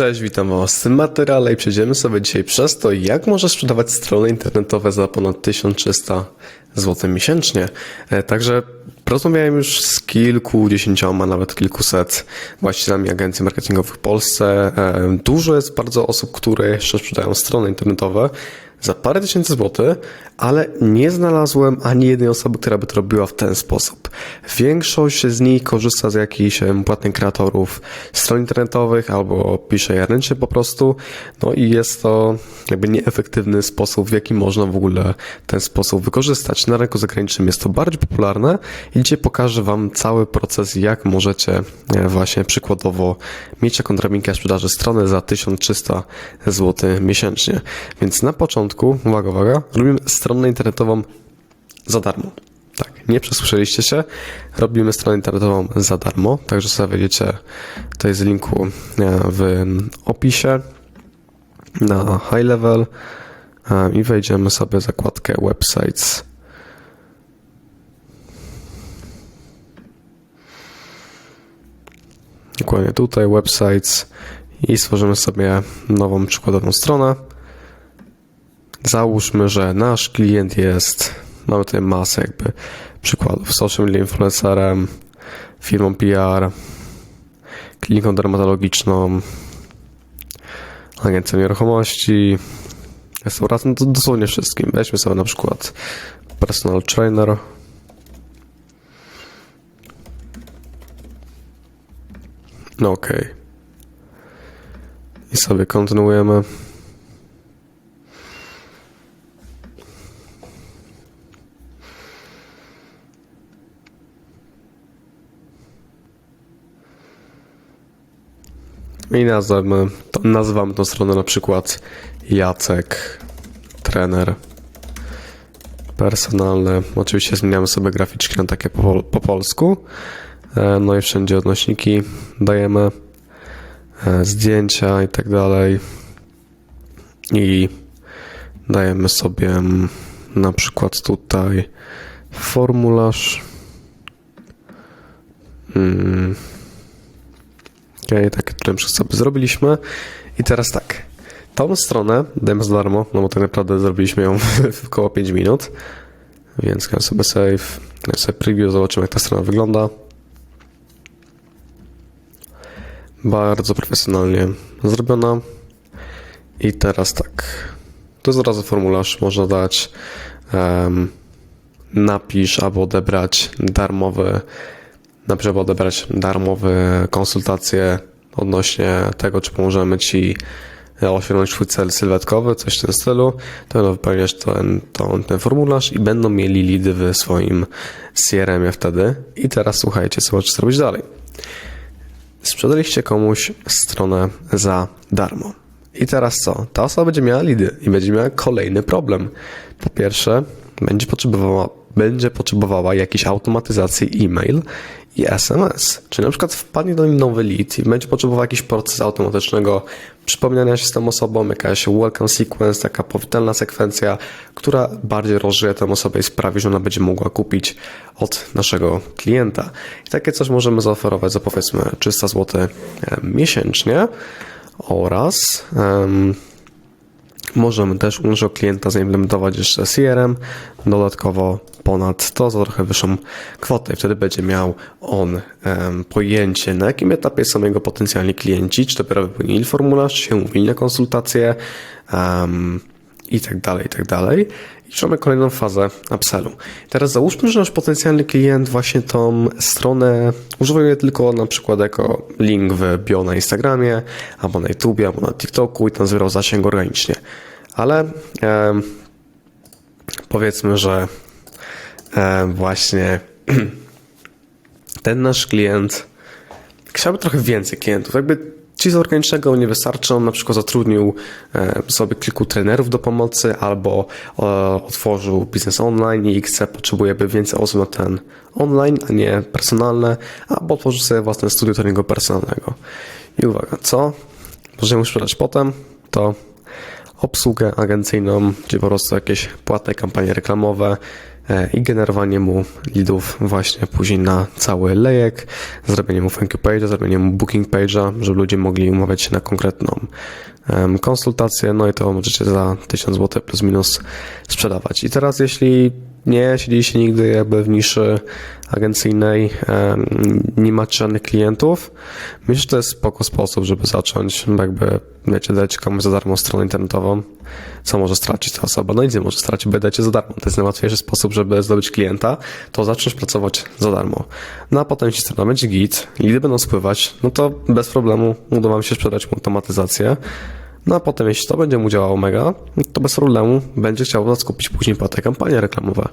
Cześć, witam Was w tym materiale i przejdziemy sobie dzisiaj przez to, jak możesz sprzedawać strony internetowe za ponad 1300 zł miesięcznie. E, Także rozmawiałem już z kilkudziesięcioma, nawet kilkuset właścicielami agencji marketingowych w Polsce. E, Dużo jest bardzo osób, które jeszcze sprzedają strony internetowe za parę tysięcy złotych, ale nie znalazłem ani jednej osoby, która by to robiła w ten sposób. Większość z nich korzysta z jakichś płatnych kreatorów stron internetowych albo pisze je ręcznie po prostu. No i jest to jakby nieefektywny sposób, w jaki można w ogóle ten sposób wykorzystać. Na rynku zagranicznym jest to bardziej popularne i dzisiaj pokażę Wam cały proces, jak możecie e, właśnie przykładowo mieć taką drabinkę sprzedaży strony za 1300 zł miesięcznie. Więc na początku, uwaga, uwaga, robimy stronę internetową za darmo. Tak, nie przesłyszeliście się. Robimy stronę internetową za darmo, także sobie wejdziecie tutaj z linku e, w opisie na high level e, i wejdziemy sobie zakładkę websites. Dokładnie tutaj websites i stworzymy sobie nową przykładową stronę. Załóżmy, że nasz klient jest, mamy tutaj masę jakby przykładów, social media influencerem, firmą PR, kliniką dermatologiczną, agencją nieruchomości, restauracją, to dosłownie wszystkim. Weźmy sobie na przykład personal trainer. No okej. I sobie kontynuujemy. I nazwamy, to, nazywamy tą stronę na przykład Jacek, trener personalny. Oczywiście zmieniamy sobie graficzki na takie po, po polsku. E, No i wszędzie odnośniki dajemy, e, zdjęcia i tak dalej. I dajemy sobie mm, na przykład tutaj formularz. Mm. Takie tutaj już sobie zrobiliśmy. I teraz tak. Tą stronę dajemy za darmo, no bo tak naprawdę zrobiliśmy ją w około 5 minut. Więc ja sobie save, ja sobie preview, zobaczymy jak ta strona wygląda. Bardzo profesjonalnie zrobiona. I teraz tak. Tu razu formularz, można dać em, napisz albo odebrać darmowy napisz albo odebrać darmowe konsultacje odnośnie tego, czy pomożemy Ci osiągnąć Twój cel sylwetkowy, coś w tym stylu, to będą wypełniać ten, ten, ten formularz i będą mieli lidy w swoim CRM-ie wtedy. I teraz słuchajcie, co możecie zrobić dalej. Sprzedaliście komuś stronę za darmo. I teraz co? Ta osoba będzie miała lidy i będzie miała kolejny problem. Po pierwsze, będzie potrzebowała, będzie potrzebowała jakiejś automatyzacji e-mail i SMS. Czyli na przykład wpadnie do nim nowy lead i będzie potrzebował jakiś proces automatycznego przypominania się z tą osobą, jakaś welcome sequence, taka powitalna sekwencja, która bardziej rozżyje tę osobę i sprawi, że ona będzie mogła kupić od naszego klienta. I takie coś możemy zaoferować za powiedzmy 300 zł miesięcznie oraz em, Możemy też u naszego klienta zaimplementować jeszcze CRM, dodatkowo ponad to za trochę wyższą kwotę. Wtedy będzie miał on em, pojęcie, na jakim etapie są jego potencjalni klienci, czy dopiero wypełnili formularz, czy się umówili na konsultację em, i tak dalej, i tak dalej. Mamy kolejną fazę upsellu. Teraz załóżmy, że nasz potencjalny klient właśnie tą stronę używuje tylko na przykład jako link w bio na Instagramie, albo na YouTubie, albo na TikToku i tam zbierał zasięg organicznie. Ale em, powiedzmy, że em, właśnie ten nasz klient chciałby trochę więcej klientów. Jakby ci z organicznego nie wystarczy. On na przykład zatrudnił e, sobie kilku trenerów do pomocy albo e, otworzył biznes online i chce, potrzebuje by więcej osób na ten online, a nie personalne, albo otworzył sobie własne studio treningu personalnego. I uwaga, co możemy sprzedać potem, to obsługę agencyjną, czyli po prostu jakieś płatne kampanie reklamowe e, i generowanie mu leadów właśnie później na cały lejek, zrobienie mu thank you page'a, zrobienie mu booking page'a, żeby ludzie mogli umawiać się na konkretną konsultację, no i to możecie za 1000 zł plus minus sprzedawać. I teraz jeśli nie siedzieliście nigdy jakby w niszy agencyjnej, nie macie żadnych klientów, myślę, że to jest spoko sposób, żeby zacząć, jakby, wiecie, dać komuś za darmo stronę internetową, co może stracić ta osoba? No nic nie może stracić, bo dajcie za darmo. To jest najłatwiejszy sposób, żeby zdobyć klienta, to zacząć pracować za darmo. No a potem, jeśli strona będzie git, lidy będą spływać, no to bez problemu uda wam się sprzedać automatyzację, no a potem, jeśli to będzie mu działało mega, to bez problemu będzie chciał nas kupić później po te kampanie reklamowe.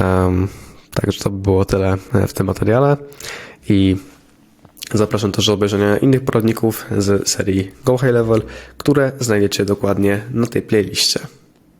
Um, także to by było tyle e, w tym materiale i zapraszam też do obejrzenia innych poradników z serii Go High Level, które znajdziecie dokładnie na tej playliście.